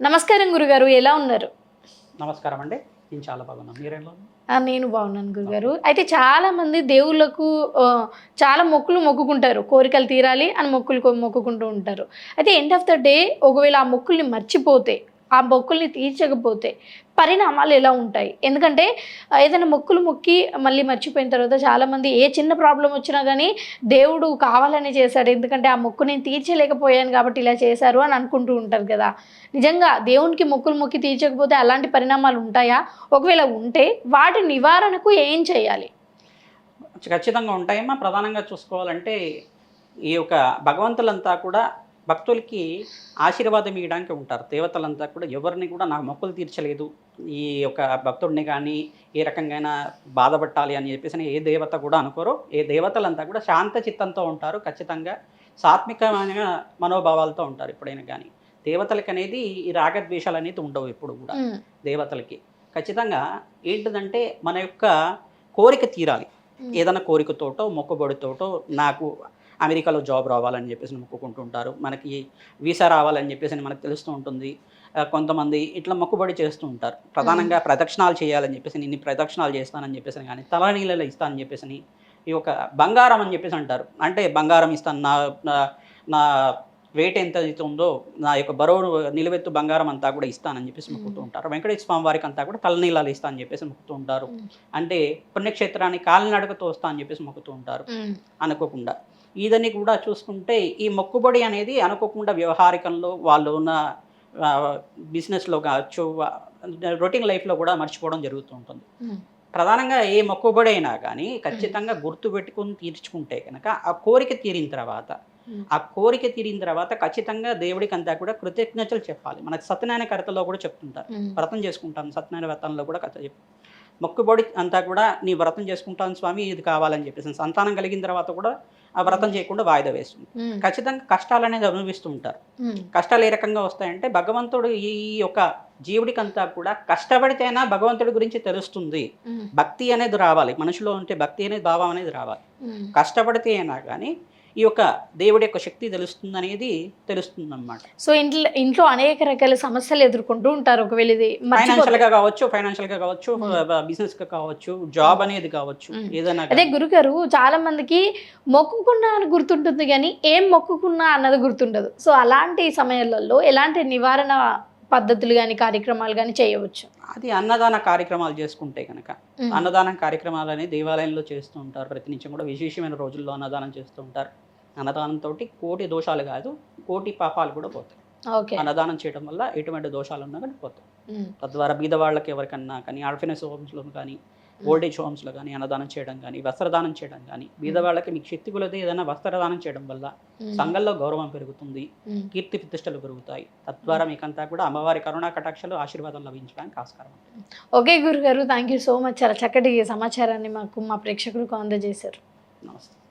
నమస్కారం గురుగారు ఎలా ఉన్నారు? నమస్కారం అండి. నేను చాలా బాగున్నాను. మీరేం బాగున్నారు? ఆ, నేను బాగున్నాను గురుగారు. అయితే చాలా మంది దేవుళ్ళకు చాలా మొక్కులు మొక్కుకుంటారు. కోరికలు తీరాలి అని మొక్కులు మొక్కుకుంటూ ఉంటారు. అయితే ఎండ్ ఆఫ్ ద డే ఒకవేళ ఆ మొక్కుల్ని మర్చిపోతే ఆ మొక్కుల్ని తీర్చకపోతే పరిణామాలు ఎలా ఉంటాయి? ఎందుకంటే ఏదైనా మొక్కులు మొక్కి మళ్ళీ మర్చిపోయిన తర్వాత చాలామంది ఏ చిన్న ప్రాబ్లం వచ్చినా కానీ దేవుడు కావాలని చేశాడు. ఎందుకంటే ఆ మొక్కు నేను తీర్చలేకపోయాను కాబట్టి ఇలా చేశారు అని అనుకుంటూ ఉంటారు కదా. నిజంగా దేవునికి మొక్కులు మొక్కి తీర్చకపోతే అలాంటి పరిణామాలు ఉంటాయా? ఒకవేళ ఉంటే వాటి నివారణకు ఏం చేయాలి? ఖచ్చితంగా ఉంటాయమ్మా. ప్రధానంగా చూసుకోవాలంటే ఈ యొక్క భగవంతులంతా కూడా భక్తులకి ఆశీర్వాదం ఇవ్వడానికి ఉంటారు. దేవతలంతా కూడా ఎవరిని కూడా నాకు మొక్కులు తీర్చలేదు. ఈ యొక్క భక్తుడిని కానీ ఏ రకంగా బాధపట్టాలి అని చెప్పేసి ఏ దేవత కూడా అనుకోరు. ఏ దేవతలంతా కూడా శాంత చిత్తంతో ఉంటారు. ఖచ్చితంగా సాత్వికమైన మనోభావాలతో ఉంటారు ఎప్పుడైనా కానీ. దేవతలకి అనేది ఈ రాగద్వేషాలు అనేది ఉండవు ఎప్పుడు కూడా. దేవతలకి. ఖచ్చితంగా ఏంటిదంటే మన యొక్క కోరిక తీరాలి. ఏదైనా కోరికతోటో మొక్కుబడితోటో నాకు అమెరికాలో జాబ్ రావాలని చెప్పేసి మొక్కుకుంటూ ఉంటారు మనకి వీసా రావాలని చెప్పేసి మనకు తెలుస్తూ ఉంటుంది. కొంతమంది ఇట్లా మొక్కుబడి చేస్తూ ఉంటారు. ప్రధానంగా ప్రదక్షిణాలు చేయాలని చెప్పేసి నేను ఇన్ని ప్రదక్షిణాలు చేస్తానని చెప్పేసి కానీ తలనీళ్ళలో ఇస్తానని చెప్పేసి ఈ యొక్క బంగారం అని చెప్పేసి అంటారు. అంటే బంగారం ఇస్తాను నా నా- వెయిట్ ఎంత అయితే ఉందో నా యొక్క బరువు నిలువెత్తు బంగారం అంతా కూడా ఇస్తానని చెప్పేసి మొక్కుతూ ఉంటారు. వెంకటేశ్వర స్వామి వారికి అంతా కూడా తలనీలాలు ఇస్తానని చెప్పేసి మొక్కుతూ ఉంటారు. అంటే పుణ్యక్షేత్రాన్ని కాలినడకతో వస్తా అని చెప్పేసి మొక్కుతూ ఉంటారు. అనుకోకుండా. ఇదని కూడా చూసుకుంటే ఈ మొక్కుబడి అనేది అనుకోకుండా వ్యవహారికంలో వాళ్ళు ఉన్న బిజినెస్లో కావచ్చు రొటీన్ లైఫ్లో కూడా మర్చిపోవడం జరుగుతూ ఉంటుంది. ప్రధానంగా ఏ మొక్కుబడి అయినా కానీ ఖచ్చితంగా గుర్తు పెట్టుకుని తీర్చుకుంటే కనుక ఆ కోరిక తీరిన తర్వాత. ఆ కోరిక తీరిన తర్వాత ఖచ్చితంగా దేవుడికి అంతా కూడా కృతజ్ఞతలు చెప్పాలి. మనకు సత్యనారాయణ కథలో కూడా చెప్తుంటారు. వ్రతం చేసుకుంటాం సత్యనారాయణ వ్రతంలో కూడా కథ చెప్పు మొక్కుబడి అంతా కూడా నీ వ్రతం చేసుకుంటాను స్వామి ఇది కావాలని చెప్పేసి. సంతానం కలిగిన తర్వాత కూడా ఆ వ్రతం చేయకుండా వాయిదా వేస్తుంది. ఖచ్చితంగా కష్టాలు అనేది అనుభవిస్తూ ఉంటారు. కష్టాలు ఏ రకంగా వస్తాయంటే భగవంతుడు ఈ యొక్క జీవుడికి అంతా కూడా కష్టపడితేనా భగవంతుడి గురించి తెలుస్తుంది. భక్తి అనేది రావాలి. మనిషిలో ఉంటే భక్తి అనేది భావం అనేది రావాలి. కష్టపడితే అయినా కానీ ఈ యొక్క దేవుడి యొక్క శక్తి తెలుస్తుంది అనేది తెలుస్తుంది అనమాట సో ఇంట్లో ఇంట్లో అనేక రకాల సమస్యలు ఎదుర్కొంటూ ఉంటారు. ఒకవేళ ఇది ఫైనాన్షియల్ మర్చిపోతే. గా కావచ్చు ఫైనాన్షియల్గా కావచ్చు బిజినెస్గా కావచ్చు జాబ్ అనేది కావచ్చు. ఏదైనా అదే. గురుగారు చాలా మందికి మొక్కుకున్నా అని గుర్తుంటుంది కానీ ఏం మొక్కుకున్నా అన్నది గుర్తుండదు. సో అలాంటి సమయాలలో ఎలాంటి నివారణ పద్ధతులు కానీ కార్యక్రమాలు కానీ చేయవచ్చు. అది అన్నదాన కార్యక్రమాలు చేసుకుంటే కనుక అన్నదానం కార్యక్రమాలు అనేది దేవాలయంలో చేస్తూ ఉంటారు. ప్రతి నిత్యం కూడా విశేషమైన రోజుల్లో అన్నదానం చేస్తూ ఉంటారు. అన్నదానంతో కోటి దోషాలు కాదు కోటి పాపాలు కూడా పోతాయి. ఓకే. అన్నదానం చేయడం వల్ల ఎటువంటి దోషాలు ఉన్నా కానీ పోతాయి. తద్వారా బీద వాళ్ళకి ఎవరికన్నా కానీ ఆర్ఫినెస్ హోమ్స్లో కానీ ఓల్డేజ్ హోమ్స్లో కానీ అన్నదానం చేయడం కానీ వస్త్రదానం చేయడం కానీ బీద వాళ్ళకి మీకు శక్తి కొలది ఏదైనా వస్త్రదానం చేయడం వల్ల సంఘంలో గౌరవం పెరుగుతుంది. కీర్తి ప్రతిష్టలు పెరుగుతాయి. తద్వారా మీకంతా కూడా అమ్మవారి కరుణా కటాక్షలు ఆశీర్వాదం లభించడానికి ఆస్కారం ఓకే గురుగారు థ్యాంక్ యూ సో మచ్ చాలా చక్కటి సమాచారాన్ని మాకు మా ప్రేక్షకులకు అందజేశారు. నమస్తే.